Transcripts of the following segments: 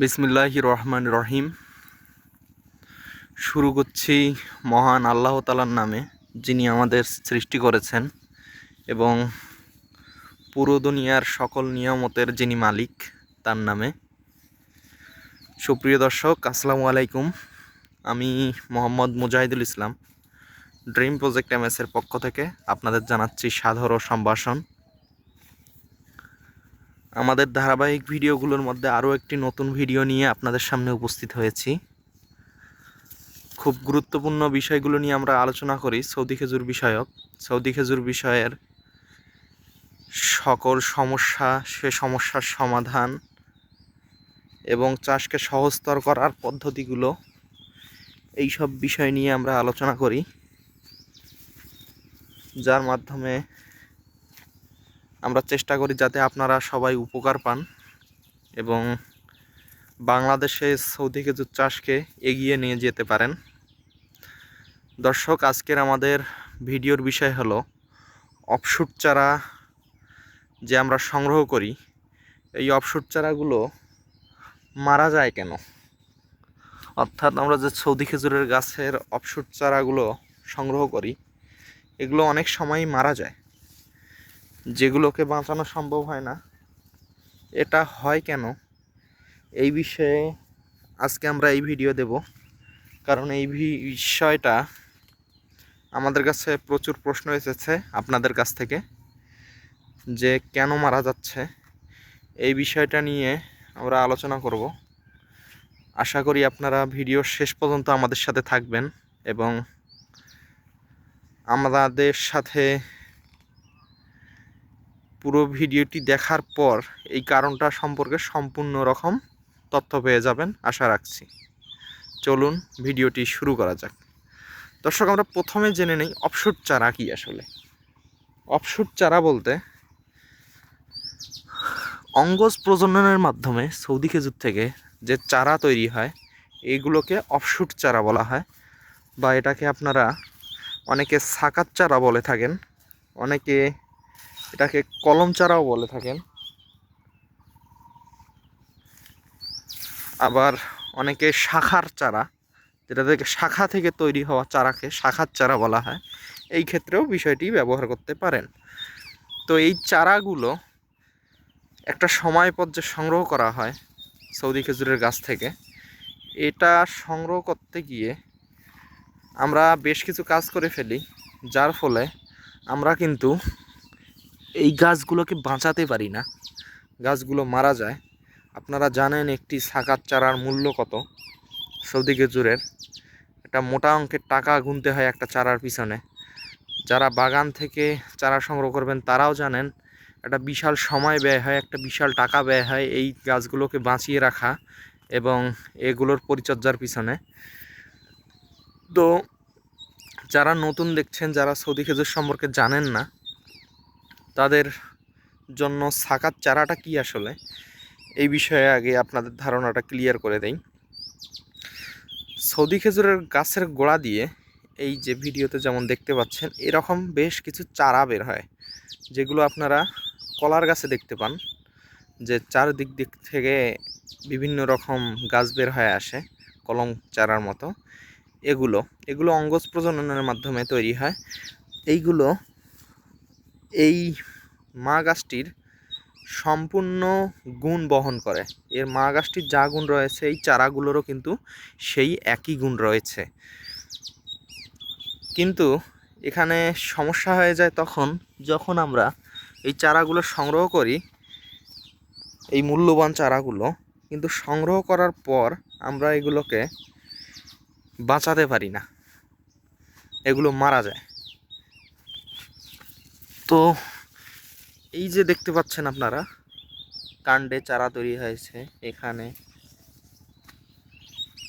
বিসমিল্লাহ রহমান রহিম। শুরু করছি মহান আল্লাহ তালার নামে, যিনি আমাদের সৃষ্টি করেছেন এবং পুরো দুনিয়ার সকল নিয়ামতের যিনি মালিক, তার নামে। সুপ্রিয় দর্শক, আসসালামু আলাইকুম। আমি মোহাম্মদ মুজাহিদুল ইসলাম, ড্রিম প্রজেক্ট এমএসের পক্ষ থেকে আপনাদের জানাচ্ছি সাদর সম্ভাষণ। আমাদের ধারাবাহিক ভিডিওগুলোর মধ্যে আরও একটি নতুন ভিডিও নিয়ে আপনাদের সামনে উপস্থিত হয়েছি। খুব গুরুত্বপূর্ণ বিষয়গুলো নিয়ে আমরা আলোচনা করি, সৌদি খেজুর বিষয়ক। সৌদি খেজুর বিষয়ের সকল সমস্যা, সে সমস্যার সমাধান এবং চাষকে সহজতর করার পদ্ধতিগুলো এই সব বিষয় নিয়ে আমরা আলোচনা করি, যার মাধ্যমে আমরা চেষ্টা করি যাতে আপনারা সবাই উপকার পান এবং বাংলাদেশে সৌদি খেজুর চাষকে এগিয়ে নিয়ে যেতে পারেন। দর্শক, আজকের আমাদের ভিডিওর বিষয় হলো অফশুট চারা যে আমরা সংগ্রহ করি, এই অফশুট চারাগুলো মারা যায় কেন? অর্থাৎ আমরা যে সৌদি খেজুরের গাছের অফশুট চারাগুলো সংগ্রহ করি, এগুলো অনেক সময়ই মারা যায়। যেগুলোকে বাঁচানো সম্ভব হয় না, এটা হয় কেন? এই বিষয়ে আজকে আমরা এই ভিডিও দেব। কারণ এই বিষয়টা আমাদের কাছে প্রচুর প্রশ্ন এসেছে আপনাদের কাছ থেকে, যে কেন মারা যাচ্ছে? এই বিষয়টা নিয়ে আমরা আলোচনা করব। আশা করি আপনারা ভিডিও শেষ পর্যন্ত আমাদের সাথে থাকবেন এবং আমাদের সাথে পুরো ভিডিওটি দেখার পর এই কারণটা সম্পর্কে সম্পূর্ণ রকম তথ্য পেয়ে যাবেন, আশা রাখছি। চলুন ভিডিওটি শুরু করা যাক। দর্শক, আমরা প্রথমে জেনে নেই অপশুট চারা কি আসলে। অপশুট চারা বলতে অঙ্গজ প্রজননের মাধ্যমে সৌদি খেজুর থেকে যে চারা তৈরি হয় এইগুলোকে অফশুট চারা বলা হয় বা এটাকে আপনারা অনেকে সাকাত চারা বলে থাকেন, অনেকে এটাকে কলম চারাও বলে থাকেন। আবার অনেকে শাখার চারা, যেটা থেকে শাখা থেকে তৈরি হওয়া চারাকে শাখার চারা বলা হয়, এই ক্ষেত্রেও বিষয়টি ব্যবহার করতে পারেন। তো এই চারাগুলো একটা সময় পর্যায়ে সংগ্রহ করা হয় সৌদি খেজুরের গাছ থেকে, এটা সংগ্রহ করতে গিয়ে আমরা বেশ কিছু কাজ করে ফেলি, যার ফলে আমরা কিন্তু এই গাছগুলোকে বাঁচাতে পারি না। গাছগুলো মারা যায়। আপনারা জানেন একটি সাকাত চারার মূল্য কত? সৌদি খেজুরের একটা মোটা অঙ্কের টাকা গুনতে হয় একটা চারার পিছনে। যারা বাগান থেকে চারা সংগ্রহ করবেন, তারাও জানেন একটা বিশাল সময় ব্যয় হয়, একটা বিশাল টাকা ব্যয় হয় এই গাছগুলোকে বাঁচিয়ে রাখা এবং এগুলোর পরিচর্যার পিছনে। তো যারা নতুন দেখছেন, যারা সৌদি খেজুর সম্পর্কে জানেন না তাদের জন্য সাকাত চারাটা কি আসলে? এই বিষয়ে আগে আপনাদের ধারণাটা ক্লিয়ার করে দেই। সৌদি খেজুরের গাছের গোড়া দিয়ে এই যে ভিডিওতে যেমন দেখতে পাচ্ছেন, এরকম বেশ কিছু চারা বের হয়, যেগুলো আপনারা কলার গাছে দেখতে পান, যে চারদিক দিক থেকে বিভিন্ন রকম গাছ বের হয়ে আসে, কলম চারার মতো। এগুলো এগুলো অঙ্গজ প্রজননের মাধ্যমে তৈরি হয়। এইগুলো এই মা গাছটির সম্পূর্ণ গুণ বহন করে। এর মা গাছটির যা গুণ রয়েছে, এই চারাগুলোরও কিন্তু সেই একই গুণ রয়েছে। কিন্তু এখানে সমস্যা হয়ে যায় তখন যখন আমরা এই চারাগুলো সংগ্রহ করি, এই মূল্যবান চারাগুলো, কিন্তু সংগ্রহ করার পর আমরা এগুলোকে বাঁচাতে পারি না। এগুলো মারা যায়। তো এই যে দেখতে পাচ্ছেন আপনারা, কাণ্ডে চারা তৈরি হয়েছে এখানে।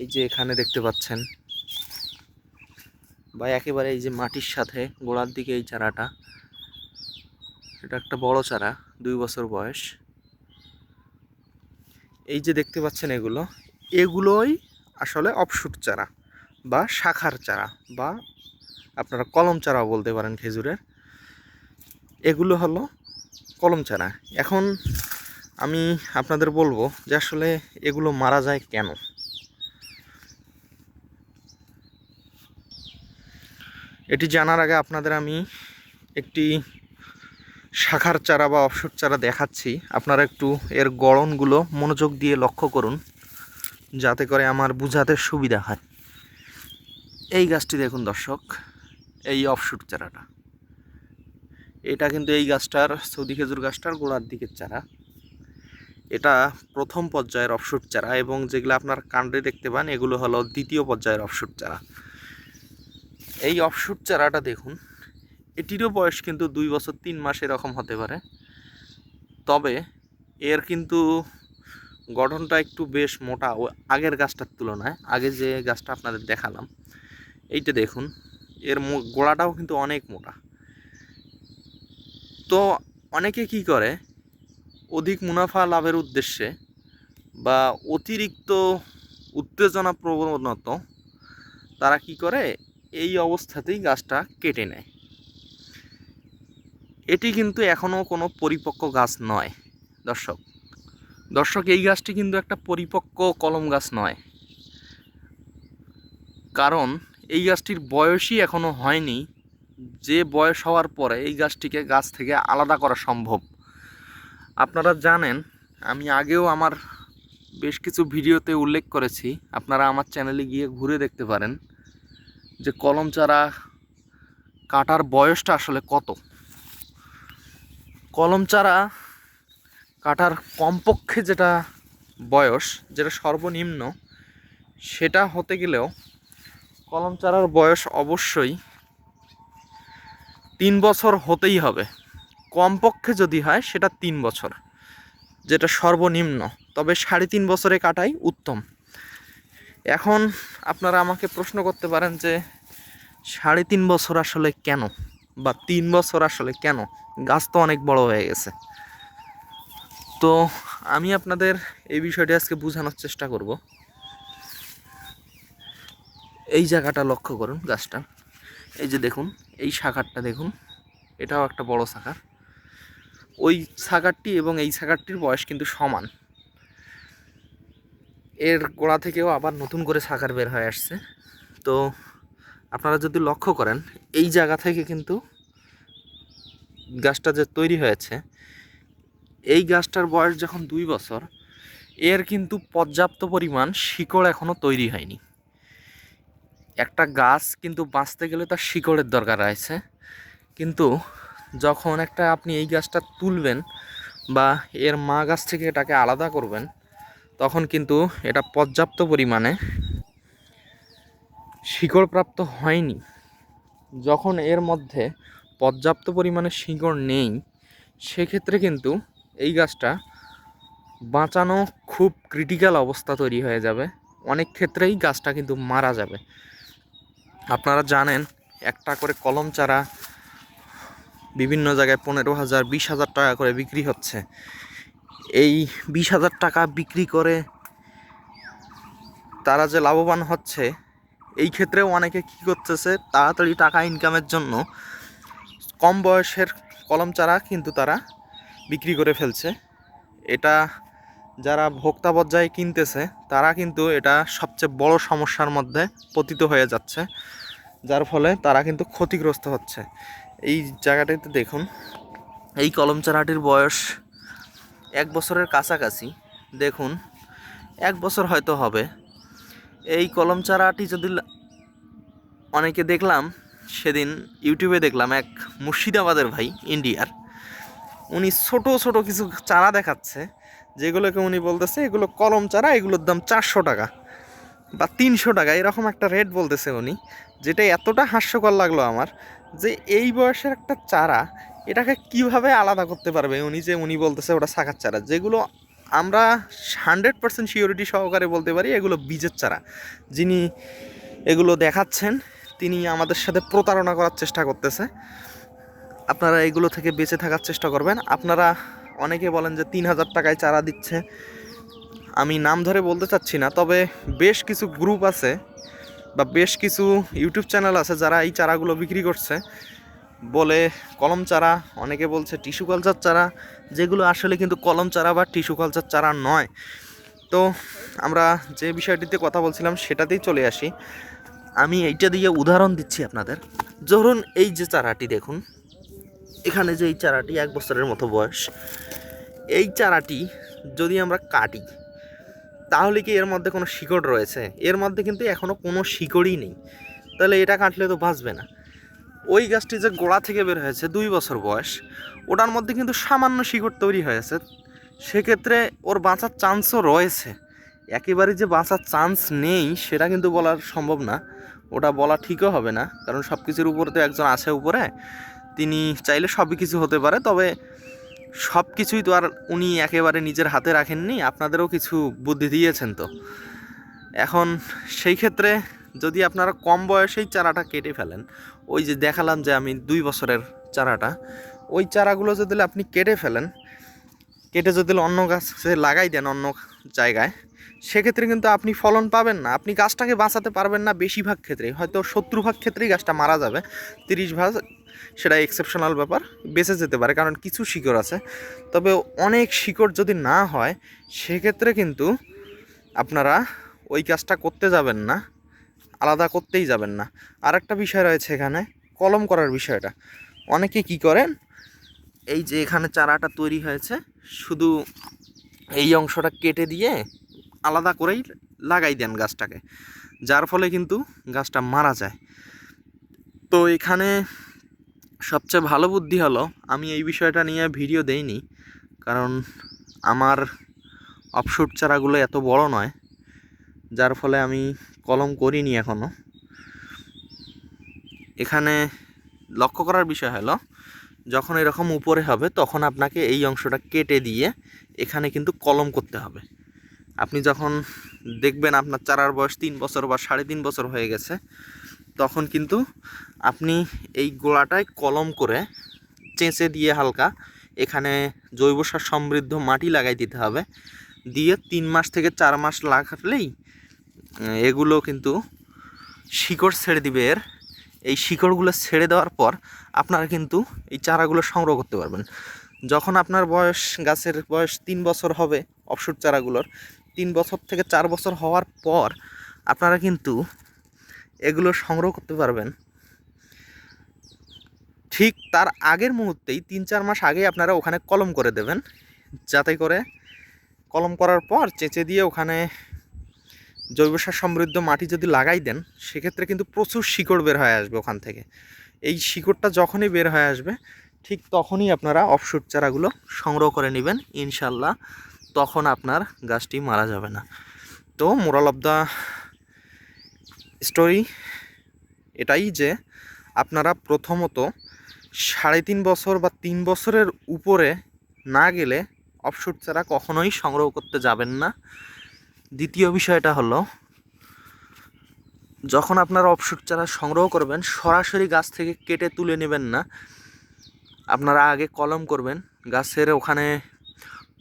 এই যে এখানে দেখতে পাচ্ছেন। বা একেবারে এই যে মাটির সাথে গোড়ার দিকে এই চারাটা। এটা একটা বড় চারা, দুই বছর বয়স। এই যে দেখতে পাচ্ছেন এগুলো, এগুলোই আসলে অপশুট চারা বা শাখার চারা বা আপনারা কলম চারাও বলতে পারেন খেজুরের। এগুলো হলো কলম চারা এখন আমি আপনাদের বলব যে আসলে এগুলো মারা যায় কেন? এটি জানার আগে আপনাদের আমি একটি শাখার চারা বা অবসর চারা দেখাচ্ছি। আপনারা একটু এর গড়নগুলো মনোযোগ দিয়ে লক্ষ্য করুন, যাতে করে আমার বুঝাতে সুবিধা হয়। এই গাছটি দেখুন দর্শক, এই অফশুট চারাটা। এটা কিন্তু এই গাছটার সৌদি খেজুর গাছটার গোড়ার দিকের চারা। এটা প্রথম পর্যায়ের অফশুট চারা এবং যেগুলো আপনার কাণ্ডে দেখতে পান, এগুলো হলো দ্বিতীয় পর্যায়ের অফশুট চারা। এই অফশুট চারাটা দেখুন, এটিরও বয়স কিন্তু দুই বছর তিন মাস এরকম হতে পারে। তবে এর কিন্তু গঠনটা একটু বেশ মোটা, ও আগের গাছটার তুলনায়। আগে যে গাছটা আপনাদের দেখালাম, এইটা দেখুন, এর গোড়াটাও কিন্তু অনেক মোটা। তো অনেকে কি করে? অধিক মুনাফা লাভের উদ্দেশ্যে বা অতিরিক্ত উত্তেজনা প্রবণত, তারা কি করে? এই অবস্থাতেই গাছটা কেটে নেয়। এটি কিন্তু এখনও কোনো পরিপক্ক গাছ নয়, দর্শক। দর্শক, এই গাছটি কিন্তু একটা পরিপক্ক কলম গাছ নয়। কারণ এই গাছটির বয়সই এখনও হয়নি। যে বয়স হওয়ার পরে এই গাছটিকে গাছ থেকে আলাদা করা সম্ভব। আপনারা জানেন, আমি আগেও আমার বেশ কিছু ভিডিওতে উল্লেখ করেছি, আপনারা আমার চ্যানেলে গিয়ে ঘুরে দেখতে পারেন, যে কলম চারা কাটার বয়সটা আসলে কত। কলম চারা কাটার কমপক্ষে যেটা বয়স, যেটা সর্বনিম্ন, সেটা হতে গেলেও কলম চারার বয়স অবশ্যই তিন বছর হতেই হবে। কমপক্ষে যদি হয়, সেটা তিন বছর, যেটা সর্বনিম্ন। তবে সাড়ে তিন বছরে কাটাই উত্তম। এখন আপনারা আমাকে প্রশ্ন করতে পারেন যে, সাড়ে তিন বছর আসলে কেন? বা তিন বছর আসলে কেন? গাছ তো অনেক বড় হয়ে গেছে। তো আমি আপনাদের এই বিষয়টি আজকে বোঝানোর চেষ্টা করব। এই জায়গাটা লক্ষ্য করুন গাছটা। এই যে দেখুন, এই শাখারটা দেখুন, এটাও একটা বড় শাখার। ওই শাখারটি এবং এই শাখারটির বয়স কিন্তু সমান। এর গোড়া থেকেও আবার নতুন করে শাখার বের হয়ে আসছে। তো আপনারা যদি লক্ষ্য করেন, এই জায়গা থেকে কিন্তু গাছটা যে তৈরি হয়েছে, এই গাছটার বয়স যখন দুই বছর, এর কিন্তু পর্যাপ্ত পরিমাণ শিকড় এখনও তৈরি হয়নি। একটা গাছ কিন্তু বাঁচতে গেলে তার শিকড়ের দরকার আছে। কিন্তু যখন একটা আপনি এই গাছটা তুলবেন বা এর মা গাছ থেকে এটাকে আলাদা করবেন, তখন কিন্তু এটা পর্যাপ্ত পরিমাণে শিকড় প্রাপ্ত হয়নি। যখন এর মধ্যে পর্যাপ্ত পরিমাণে শিকড় নেই, সেক্ষেত্রে কিন্তু এই গাছটা বাঁচানো খুব ক্রিটিক্যাল অবস্থা তৈরি হয়ে যাবে। অনেক ক্ষেত্রেই গাছটা কিন্তু মারা যাবে। আপনারা জানেন, একটা করে কলম চারা বিভিন্ন জায়গায় পনেরো হাজার, বিশ হাজার টাকা করে বিক্রি হচ্ছে। এই বিশ হাজার টাকা বিক্রি করে তারা যে লাভবান হচ্ছে, এই ক্ষেত্রেও অনেকে কী করতেছে, তাড়াতাড়ি টাকা ইনকামের জন্য কম বয়সের কলম চারা কিন্তু তারা বিক্রি করে ফেলছে। এটা যারা ভোক্তা পর্যায়ে কিনতেছে, তারা কিন্তু এটা সবচেয়ে বড় সমস্যার মধ্যে পতিত হয়ে যাচ্ছে। যার ফলে তারা কিন্তু ক্ষতিগ্রস্ত হচ্ছে। এই জায়গাটাতে দেখুন, এই কলম চারাটির বয়স এক বছরের কাছাকাছি। দেখুন, এক বছর হয়তো হবে। এই কলম চারাটি যদি অনেকে দেখলাম, সেদিন ইউটিউবে দেখলাম এক মুর্শিদাবাদের ভাই, ইন্ডিয়ার। উনি ছোট ছোট কিছু চারা দেখাচ্ছে। যেগুলোকে উনি বলতেছে, এগুলো কলম চারা, এগুলোর দাম চারশো টাকা বা তিনশো টাকা, এরকম একটা রেট বলতেছে উনি, যেটা এতটা হাস্যকর লাগল আমার যে এই বয়সের একটা চারা, এটাকে কীভাবে আলাদা করতে পারবে উনি যে উনি বলতেছে ওটা শাখার চারা? যেগুলো আমরা হান্ড্রেড পার্সেন্ট সিওরিটি সহকারে বলতে পারি, এগুলো বীজের চারা। যিনি এগুলো দেখাচ্ছেন, তিনি আমাদের সাথে প্রতারণা করার চেষ্টা করতেছে। আপনারা এগুলো থেকে বেঁচে থাকার চেষ্টা করবেন। আপনারা অনেকে বলেন যে তিন হাজার টাকায় চারা দিচ্ছে। আমি নাম ধরে বলতে চাচ্ছি না, তবে বেশ কিছু গ্রুপ আছে বা বেশ কিছু ইউটিউব চ্যানেল আছে যারা এই চারাগুলো বিক্রি করছে। বলে কলম চারা, অনেকে বলছে টিস্যু কালচার চারা, যেগুলো আসলে কিন্তু কলম চারা বা টিস্যু কালচার চারা নয়। তো আমরা যে বিষয়টিতে কথা বলছিলাম সেটাতেই চলে আসি। আমি এইটা দিয়ে উদাহরণ দিচ্ছি আপনাদের। ধরুন এই যে চারাটি দেখুন। এখানে যে এই চারাটি এক বছরের মতো বয়স, এই চারাটি যদি আমরা কাটি, তাহলে কি এর মধ্যে কোনো শিকড় রয়েছে? এর মধ্যে কিন্তু এখনও কোনো শিকড়ই নেই। তাহলে এটা কাটলে তো বাঁচবে না। ওই গাছটি যে গোড়া থেকে বের হয়েছে দুই বছর বয়স, ওটার মধ্যে কিন্তু সামান্য শিকড় তৈরি হয়েছে। সেক্ষেত্রে ওর বাঁচার চান্সও রয়েছে। একেবারে যে বাঁচার চান্স নেই, সেটা কিন্তু বলার সম্ভব না। ওটা বলা ঠিকও হবে না, কারণ সব কিছুর উপরে তো একজন আছে উপরে। তিনি চাইলে সবই কিছু হতে পারে, তবে সব কিছুই তো আর উনি একেবারে নিজের হাতে রাখেননি, আপনাদেরও কিছু বুদ্ধি দিয়েছেন তো। এখন সেই ক্ষেত্রে যদি আপনারা কম বয়সেই চারাটা কেটে ফেলেন, ওই যে দেখালাম যে আমি দুই বছরের চারাটা, ওই চারাগুলো যদি আপনি কেটে ফেলেন, কেটে যদি অন্য গাছে লাগাই দেন অন্য জায়গায়, সেক্ষেত্রে কিন্তু আপনি ফলন পাবেন না। আপনি গাছটাকে বাঁচাতে পারবেন না বেশিরভাগ ক্ষেত্রেই, হয়তো সত্তর ভাগ ক্ষেত্রেই গাছটা মারা যাবে, তিরিশ ভাগ সেটা এক্সেপশনাল ব্যাপার, বেঁচে যেতে পারে, কারণ কিছু শিকড় আছে। তবে অনেক শিকড় যদি না হয়, সেক্ষেত্রে কিন্তু আপনারা ওই কাজটা করতে যাবেন না, আলাদা করতেই যাবেন না। আর একটা বিষয় রয়েছে এখানে, কলম করার বিষয়টা। অনেকে কি করেন, এই যে এখানে চারাটা তৈরি হয়েছে, শুধু এই অংশটা কেটে দিয়ে আলাদা করেই লাগাই দেন গাছটাকে। যার ফলে কিন্তু গাছটা মারা যায়। তো এখানে সবচেয়ে ভালো বুদ্ধি হলো, আমি এই বিষয়টা নিয়ে ভিডিও দেইনি, কারণ আমার অফশুট চারাগুলো এত বড় নয়, যার ফলে আমি কলম করিনি এখনও এখানে লক্ষ্য করার বিষয় হলো, যখন এরকম উপরে হবে, তখন আপনাকে এই অংশটা কেটে দিয়ে এখানে কিন্তু কলম করতে হবে। আপনি যখন দেখবেন আপনার চারার বয়স তিন বছর বা সাড়ে তিন বছর হয়ে গেছে তখন কিন্তু আপনি এই গোড়াটায় কলম করে চেঁচে দিয়ে হালকা এখানে জৈব সার সমৃদ্ধ মাটি লাগাই দিতে হবে। দিয়ে তিন মাস থেকে চার মাস লাগালেই এগুলো কিন্তু শিকড় ছেড়ে দিবে এর। এই শিকড়গুলো ছেড়ে দেওয়ার পর আপনারা কিন্তু এই চারাগুলো সংগ্রহ করতে পারবেন। যখন আপনার বয়স, গাছের বয়স তিন বছর হবে অফশুট চারাগুলোর, তিন বছর থেকে চার বছর হওয়ার পর আপনারা কিন্তু এগুলো সংগ্রহ করতে পারবেন। ঠিক তার আগের মুহূর্তেই তিন চার মাস আগেই আপনারা ওখানে কলম করে দেবেন। যাতে করে কলম করার পর চেঁচে দিয়ে ওখানে জৈব সার সমৃদ্ধ মাটি যদি লাগাই দেন, সেক্ষেত্রে কিন্তু প্রচুর শিকড় বের হয়ে আসবে ওখান থেকে। এই শিকড়টা যখনই বের হয়ে আসবে, ঠিক তখনই আপনারা অফশুট চারাগুলো সংগ্রহ করে নেবেন। ইনশাল্লাহ তখন আপনার গাছটি মারা যাবে না। তো মোরাল অফ দ্য স্টোরি এটাই যে আপনারা প্রথমত সাড়ে তিন বছর বা তিন বছরের উপরে না গেলে অফশুট চারা কখনোই সংগ্রহ করতে যাবেন না। দ্বিতীয় বিষয়টা হলো, যখন আপনারা অফশুট চারা সংগ্রহ করবেন, সরাসরি গাছ থেকে কেটে তুলে নেবেন না। আপনারা আগে কলম করবেন, গাছের ওখানে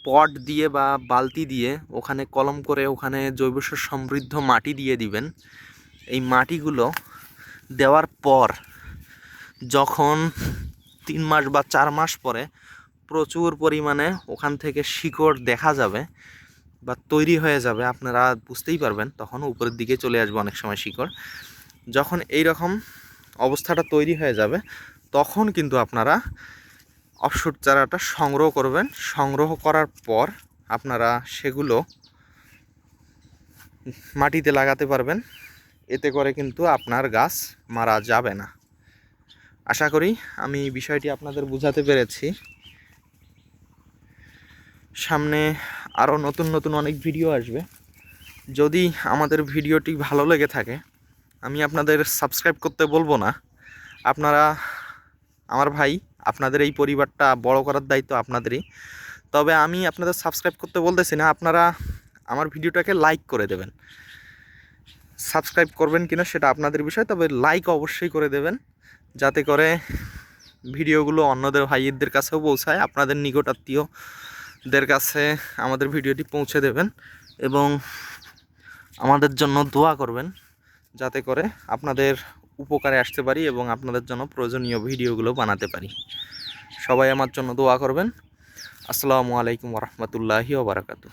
পট দিয়ে বা বালতি দিয়ে, ওখানে কলম করে ওখানে জৈব সার সমৃদ্ধ মাটি দিয়ে দিবেন। এই মাটিগুলো দেওয়ার পর যখন তিন মাস বা চার মাস পরে প্রচুর পরিমাণে ওখান থেকে শিকড় দেখা যাবে বা তৈরি হয়ে যাবে, আপনারা বুঝতেই পারবেন, তখন উপরের দিকে চলে আসবে অনেক সময় শিকড়। যখন এই রকম অবস্থাটা তৈরি হয়ে যাবে, তখন কিন্তু আপনারা অফশুট চারাটা সংগ্রহ করবেন। সংগ্রহ করার পর আপনারা সেগুলো মাটিতে লাগাতে পারবেন। এতে করে কিন্তু আপনার গাছ মারা যাবে না। আশা করি আমি বিষয়টি আপনাদের বোঝাতে পেরেছি। সামনে আরও নতুন নতুন অনেক ভিডিও আসবে। যদি আমাদের ভিডিওটি ভালো লেগে থাকে, আমি আপনাদের সাবস্ক্রাইব করতে বলব না। আপনারা, আমার ভাই, আপনাদের এই পরিবারটা বড় করার দায়িত্ব আপনাদেরই। তবে আমি আপনাদের সাবস্ক্রাইব করতে বলতেছি না, আপনারা আমার ভিডিওটাকে লাইক করে দেবেন। সাবস্ক্রাইব করবেন কিনা সেটা আপনাদের বিষয়, তবে লাইক অবশ্যই করে দেবেন, যাতে করে ভিডিওগুলো অন্যদের ভাইয়েরদের কাছেও পৌঁছায়, আপনাদের নিকটাত্মীয়দের কাছে আমাদের ভিডিওটি পৌঁছে দেবেন এবং আমাদের জন্য দোয়া করবেন, যাতে করে আপনাদের উপকারে আসতে পারি এবং আপনাদের জন্য প্রয়োজনীয় ভিডিওগুলো বানাতে পারি। সবাই আমার জন্য দোয়া করবেন। আসসালামু আলাইকুম রহমতুল্লাহি ওবরাকাতু